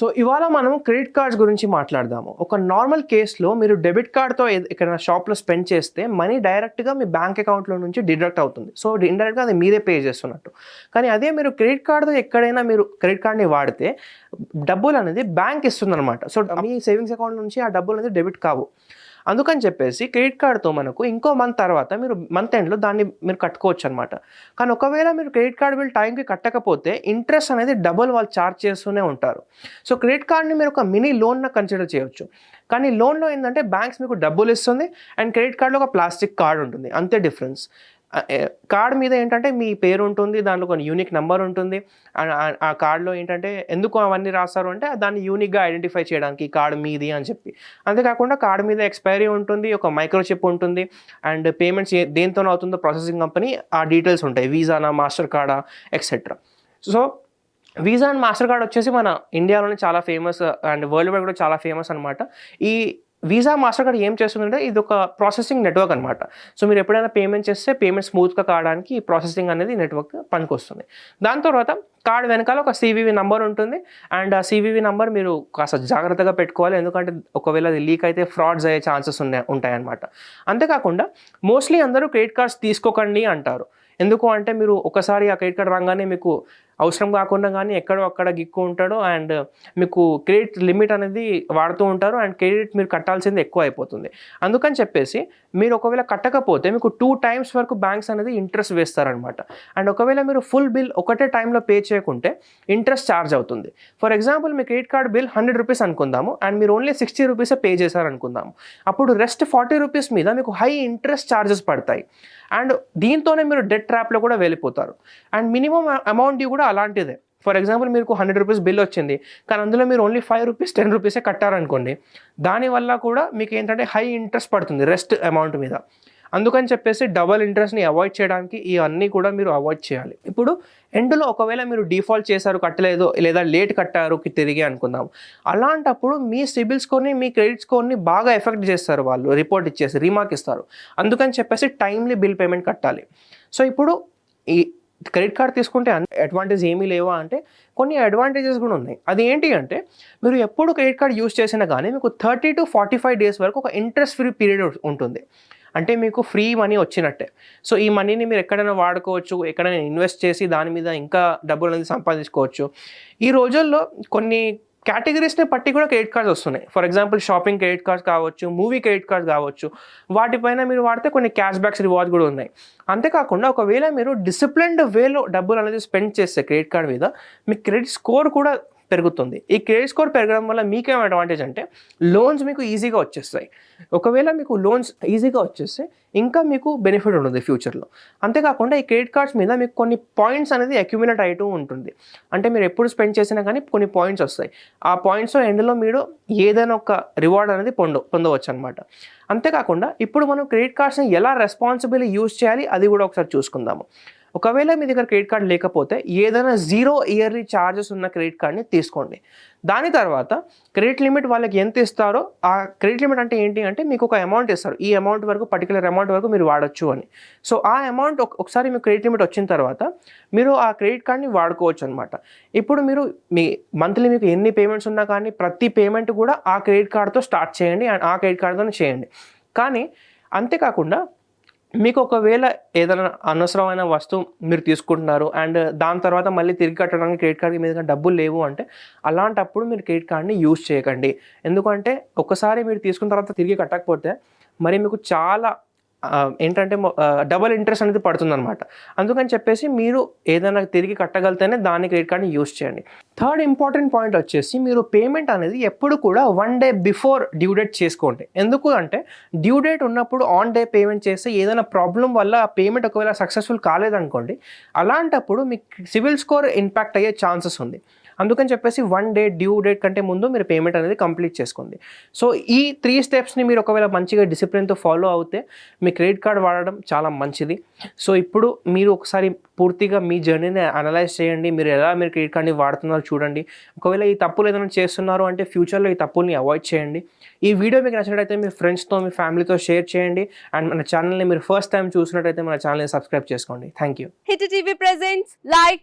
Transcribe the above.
So ఇవాళ మనం credit cards గురించి మాట్లాడదాము. ఒక నార్మల్ కేసులో మీరు డెబిట్ కార్డ్తో ఎక్కడైనా షాప్లో స్పెండ్ చేస్తే మనీ డైరెక్ట్గా మీ బ్యాంక్ అకౌంట్లో నుంచి డిడక్ట్ అవుతుంది. సో ఇండైరెక్ట్గా అది మీరే పే చేస్తున్నట్టు. కానీ అదే మీరు క్రెడిట్ కార్డ్తో ఎక్కడైనా మీరు క్రెడిట్ కార్డ్ని వాడితే డబ్బులు అనేది బ్యాంక్ ఇస్తుంది అనమాట సో మీ సేవింగ్స్ అకౌంట్ నుంచి ఆ డబ్బులు అనేది డెబిట్ కావు. అందుకని చెప్పేసి క్రెడిట్ కార్డ్తో మనకు ఇంకో మంత్ తర్వాత మీరు మంత్ ఎండ్లో దాన్ని మీరు కట్టుకోవచ్చు అనమాట కానీ ఒకవేళ మీరు క్రెడిట్ కార్డ్ బిల్ టైంకి కట్టకపోతే ఇంట్రెస్ట్ అనేది డబుల్ వాళ్ళు ఛార్జ్ చేస్తూనే ఉంటారు. సో క్రెడిట్ కార్డ్ని మీరు ఒక మినీ లోన్న కన్సిడర్ చేయొచ్చు. కానీ లోన్లో ఏంటంటే బ్యాంక్స్ మీకు డబ్బులు ఇస్తుంది అండ్ క్రెడిట్ కార్డ్లో ఒక ప్లాస్టిక్ కార్డ్ ఉంటుంది. అంతే డిఫరెన్స్. కార్డ్ మీద ఏంటంటే మీ పేరు ఉంటుంది దాంట్లో కొన్ని యూనిక్ నెంబర్ ఉంటుంది. ఆ- ఆ- కార్డులో ఏంటంటే ఎందుకు అవన్నీ రాస్తారు అంటే దాన్ని యూనిక్గా ఐడెంటిఫై చేయడానికి కార్డు మీది అని చెప్పి. అంతేకాకుండా కార్డ్ మీద ఎక్స్పైరీ ఉంటుంది ఒక మైక్రోచిప్ ఉంటుంది అండ్ పేమెంట్స్ దేంతో అవుతుందో ప్రాసెసింగ్ కంపెనీ ఆ డీటెయిల్స్ ఉంటాయి. వీసానా master కార్డా etcetera so visa and Mastercard వచ్చేసి మన ఇండియాలోనే చాలా ఫేమస్ అండ్ వరల్డ్ వైడ్ కూడా చాలా ఫేమస్ అనమాట ఈ వీసా మాస్టర్ కార్డ్ ఏం చేస్తుందంటే ఇది ఒక ప్రాసెసింగ్ నెట్వర్క్ అనమాట సో మీరు ఎప్పుడైనా పేమెంట్ చేస్తే పేమెంట్ స్మూత్గా కావడానికి ఈ ప్రాసెసింగ్ అనేది నెట్వర్క్ పనికొస్తుంది. దాని తర్వాత కార్డ్ వెనకాల ఒక సివివి నంబర్ ఉంటుంది. అండ్ ఆ సివివి నంబర్ మీరు కాస్త జాగ్రత్తగా పెట్టుకోవాలి. ఎందుకంటే ఒకవేళ అది లీక్ అయితే ఫ్రాడ్స్ అయ్యే ఛాన్సెస్ ఉన్నాయి ఉంటాయన్నమాట. అంతేకాకుండా మోస్ట్లీ అందరూ క్రెడిట్ కార్డ్స్ తీసుకోకండి అంటారు. ఎందుకు అంటే మీరు ఒకసారి ఆ క్రెడిట్ కార్డ్ రాగానే మీకు అవసరం కాకుండా కానీ ఎక్కడో అక్కడ గిక్కు ఉంటాడు అండ్ మీకు క్రెడిట్ లిమిట్ అనేది వాడుతూ ఉంటారు అండ్ క్రెడిట్ మీరు కట్టాల్సింది ఎక్కువ అయిపోతుంది. అందుకని చెప్పేసి మీరు ఒకవేళ కట్టకపోతే మీకు టూ టైమ్స్ వరకు బ్యాంక్స్ అనేది ఇంట్రెస్ట్ వేస్తారనమాట. అండ్ ఒకవేళ మీరు ఫుల్ బిల్ ఒకటే టైంలో పే చేయకుంటే ఇంట్రెస్ట్ ఛార్జ్ అవుతుంది. For example me credit card bill hundred rupees అనుకుందాము అండ్ మీరు ఓన్లీ సిక్స్టీ రూపీసే పే చేశారనుకుందాము. అప్పుడు రెస్ట్ ఫార్టీ రూపీస్ మీద మీకు హై ఇంట్రెస్ట్ ఛార్జెస్ పడతాయి. అండ్ దీంతోనే మీరు డెట్ ట్రాప్లో కూడా వెళ్ళిపోతారు. అండ్ మినిమం అమౌంట్ కూడా అలాంటిదే. ఫర్ ఎగ్జాంపుల్ మీకు హండ్రెడ్ రూపీస్ బిల్ వచ్చింది. కానీ అందులో మీరు ఓన్లీ ఫైవ్ రూపీస్ టెన్ రూపీసే కట్టారనుకోండి దానివల్ల కూడా మీకు ఏంటంటే హై ఇంట్రెస్ట్ పడుతుంది రెస్ట్ అమౌంట్ మీద. అందుకని చెప్పేసి డబల్ ఇంట్రెస్ట్ని అవాయిడ్ చేయడానికి ఇవన్నీ కూడా మీరు అవాయిడ్ చేయాలి. ఇప్పుడు ఎండ్లో ఒకవేళ మీరు డిఫాల్ట్ చేశారు కట్టలేదు లేదా లేట్ కట్టారు తిరిగి అనుకుందాం. అలాంటప్పుడు మీ సిబిల్ స్కోర్ని మీ క్రెడిట్ స్కోర్ని బాగా ఎఫెక్ట్ చేస్తారు వాళ్ళు రిపోర్ట్ ఇచ్చేసి రీమార్క్ ఇస్తారు. అందుకని చెప్పేసి టైమ్లీ బిల్ పేమెంట్ కట్టాలి. సో ఇప్పుడు ఈ క్రెడిట్ కార్డ్ తీసుకుంటే అడ్వాంటేజ్ ఏమీ లేవా అంటే కొన్ని అడ్వాంటేజెస్ కూడా ఉన్నాయి. అది ఏంటి అంటే మీరు ఎప్పుడు క్రెడిట్ కార్డ్ యూస్ చేసినా కానీ మీకు thirty to forty five days వరకు ఒక ఇంట్రెస్ట్ ఫ్రీ పీరియడ్ ఉంటుంది. అంటే మీకు ఫ్రీ మనీ వచ్చినట్టే. సో ఈ మనీని మీరు ఎక్కడైనా వాడుకోవచ్చు ఎక్కడైనా ఇన్వెస్ట్ చేసి దాని మీద ఇంకా డబ్బులు అనేది సంపాదించుకోవచ్చు. ఈ రోజుల్లో కొన్ని కేటగిరీస్ని పట్టి కూడా క్రెడిట్ కార్డ్స్ వస్తున్నాయి. For example shopping credit cards కావచ్చు మూవీ క్రెడిట్ కార్డ్స్ కావచ్చు వాటిపైన మీరు వాడితే కొన్ని క్యాష్ బ్యాక్స్ రివార్డ్స్ కూడా ఉన్నాయి. అంతేకాకుండా ఒకవేళ మీరు డిసిప్లిన్డ్ వేలో డబ్బులు అనేది స్పెండ్ చేస్తే క్రెడిట్ కార్డ్ మీద మీ క్రెడిట్ స్కోర్ కూడా పెరుగుతుంది. ఈ క్రెడిట్ స్కోర్ పెరగడం వల్ల మీకేం అడ్వాంటేజ్ అంటే లోన్స్ మీకు ఈజీగా వచ్చేస్తాయి. ఒకవేళ మీకు లోన్స్ ఈజీగా వచ్చేస్తే ఇంకా మీకు బెనిఫిట్ ఉంటుంది ఫ్యూచర్లో అంతేకాకుండా ఈ క్రెడిట్ కార్డ్స్ మీద మీకు కొన్ని పాయింట్స్ అనేది అక్యుమిలేట్ అవుతూ ఉంటుంది. అంటే మీరు ఎప్పుడు స్పెండ్ చేసినా కానీ కొన్ని పాయింట్స్ వస్తాయి. ఆ పాయింట్స్ ఎండ్లో మీరు ఏదైనా ఒక రివార్డ్ అనేది పొంద పొందవచ్చు అనమాట అంతేకాకుండా ఇప్పుడు మనం క్రెడిట్ కార్డ్స్ని ఎలా రెస్పాన్సిబుల్ యూజ్ చేయాలి అది కూడా ఒకసారి చూసుకుందాము. ఒకవేళ మీ దగ్గర క్రెడిట్ కార్డ్ లేకపోతే ఏదైనా జీరో ఇయర్లీ ఛార్జెస్ ఉన్న క్రెడిట్ కార్డ్ని తీసుకోండి. దాని తర్వాత క్రెడిట్ లిమిట్ వాళ్ళకి ఎంత ఇస్తారో ఆ క్రెడిట్ లిమిట్ అంటే ఏంటి అంటే మీకు ఒక అమౌంట్ ఇస్తారు. ఈ అమౌంట్ వరకు పర్టికులర్ అమౌంట్ వరకు మీరు వాడచ్చు అని. సో ఆ అమౌంట్ ఒకసారి మీకు క్రెడిట్ లిమిట్ వచ్చిన తర్వాత మీరు ఆ క్రెడిట్ కార్డ్ని వాడుకోవచ్చు అనమాట ఇప్పుడు మీరు మీ మంత్లీ మీకు ఎన్ని పేమెంట్స్ ఉన్నా కానీ ప్రతి పేమెంట్ కూడా ఆ క్రెడిట్ కార్డ్తో స్టార్ట్ చేయండి. అండ్ ఆ క్రెడిట్ కార్డ్తోనే చేయండి. కానీ అంతేకాకుండా మీకు ఒకవేళ ఏదైనా అనవసరమైన వస్తువు మీరు తీసుకుంటున్నారు అండ్ దాని తర్వాత మళ్ళీ తిరిగి కట్టడానికి క్రెడిట్ కార్డ్ మీద డబ్బులు లేవు అంటే అలాంటప్పుడు మీరు క్రెడిట్ కార్డ్ని యూజ్ చేయకండి. ఎందుకంటే ఒకసారి మీరు తీసుకున్న తర్వాత తిరిగి కట్టకపోతే మరి మీకు చాలా ఏంటంటే డబల్ ఇంట్రెస్ట్ అనేది పడుతుందన్నమాట. అందుకని చెప్పేసి మీరు ఏదైనా తిరిగి కట్టగలితేనే దాని క్రెడిట్ కార్డ్ని యూజ్ చేయండి. థర్డ్ ఇంపార్టెంట్ పాయింట్ వచ్చేసి మీరు పేమెంట్ అనేది ఎప్పుడు కూడా one day before due date చేసుకోండి. ఎందుకు అంటే డ్యూ డేట్ ఉన్నప్పుడు ఆన్ డే పేమెంట్ చేస్తే ఏదైనా ప్రాబ్లం వల్ల ఆ పేమెంట్ ఒకవేళ సక్సెస్ఫుల్ కాలేదనుకోండి అలాంటప్పుడు మీకు సివిల్ స్కోర్ ఇంపాక్ట్ అయ్యే ఛాన్సెస్ ఉంది. అందుకని చెప్పేసి వన్ డే డ్యూ డేట్ కంటే ముందు మీరు పేమెంట్ అనేది కంప్లీట్ చేసుకోండి. సో ఈ త్రీ స్టెప్స్ని మీరు ఒకవేళ మంచిగా డిసిప్లిన్తో ఫాలో అవుతే మీ క్రెడిట్ కార్డ్ వాడడం చాలా మంచిది. సో ఇప్పుడు మీరు ఒకసారి పూర్తిగా మీ జర్నీని అనలైజ్ చేయండి. మీరు ఎలా మీరు క్రెడిట్ కార్డ్ని వాడుతున్నారో చూడండి. ఒకవేళ ఈ తప్పులు ఏదైనా చేస్తున్నారు అంటే ఫ్యూచర్లో ఈ తప్పుల్ని అవాయిడ్ చేయండి. ఈ వీడియో మీకు నచ్చినట్టయితే మీ ఫ్రెండ్స్తో మీ ఫ్యామిలీతో షేర్ చేయండి. అండ్ మన ఛానల్ని మీరు ఫస్ట్ టైం చూసినట్టయితే మన ఛానల్ని సబ్స్క్రైబ్ చేసుకోండి. Thank you hit TV presents like